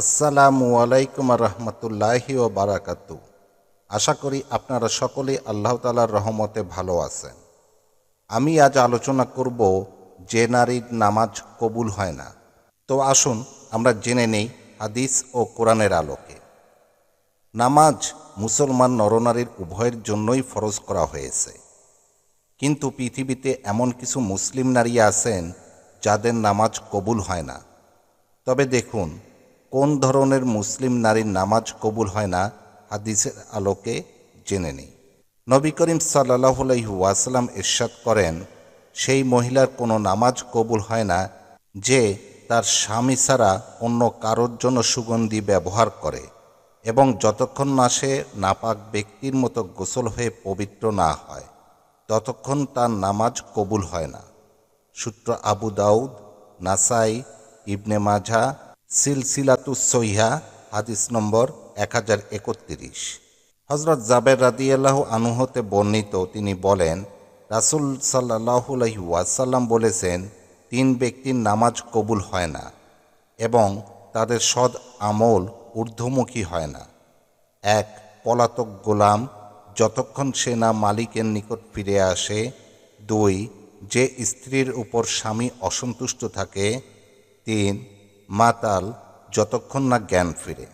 আসসালামু আলাইকুম রহমতুল্লাহি ও বারাকাতু। আশা করি আপনারা সকলেই আল্লাহ তালার রহমতে ভালো আছেন। আমি আজ আলোচনা করব যে নারীর নামাজ কবুল হয় না। তো আসুন আমরা জেনে নেই হাদিস ও কোরআনের আলোকে। নামাজ মুসলমান নরনারীর উভয়ের জন্যই ফরজ করা হয়েছে। কিন্তু পৃথিবীতে এমন কিছু মুসলিম নারী আছেন যাদের নামাজ কবুল হয় না। তবে দেখুন কোন ধরনের মুসলিম নারীর নামাজ কবুল হয় না, হাদিসের আলোকে জেনে নেই। নবী করিম সাল্লাহ ওয়াসাল্লাম ইরশাদ করেন, সেই মহিলার কোনো নামাজ কবুল হয় না যে তার স্বামী ছাড়া অন্য কারোর জন্য সুগন্ধি ব্যবহার করে এবং যতক্ষণ না সে নাপাক ব্যক্তির মতো গোসল হয়ে পবিত্র না হয়, ততক্ষণ তার নামাজ কবুল হয় না। সূত্র আবু দাউদ, নাসাই, ইবনে মাঝা সিলসিলাতুস সহিহা হাদিস নম্বর এক হাজার একত্রিশ। হজরত জাবের রাদিয়াল্লাহু আনুহতে বর্ণিত তিনি বলেন, রাসুল সাল্লাহু ওয়াসাল্লাম বলেছেন, তিন ব্যক্তির নামাজ কবুল হয় না এবং তাদের সৎ আমল ঊর্ধ্বমুখী হয় না। এক, পলাতক গোলাম যতক্ষণ সে না মালিকের নিকট ফিরে আসে। দুই, যে স্ত্রীর উপর স্বামী অসন্তুষ্ট থাকে। তিন মাতাল যতক্ষণ না জ্ঞান ফিরে।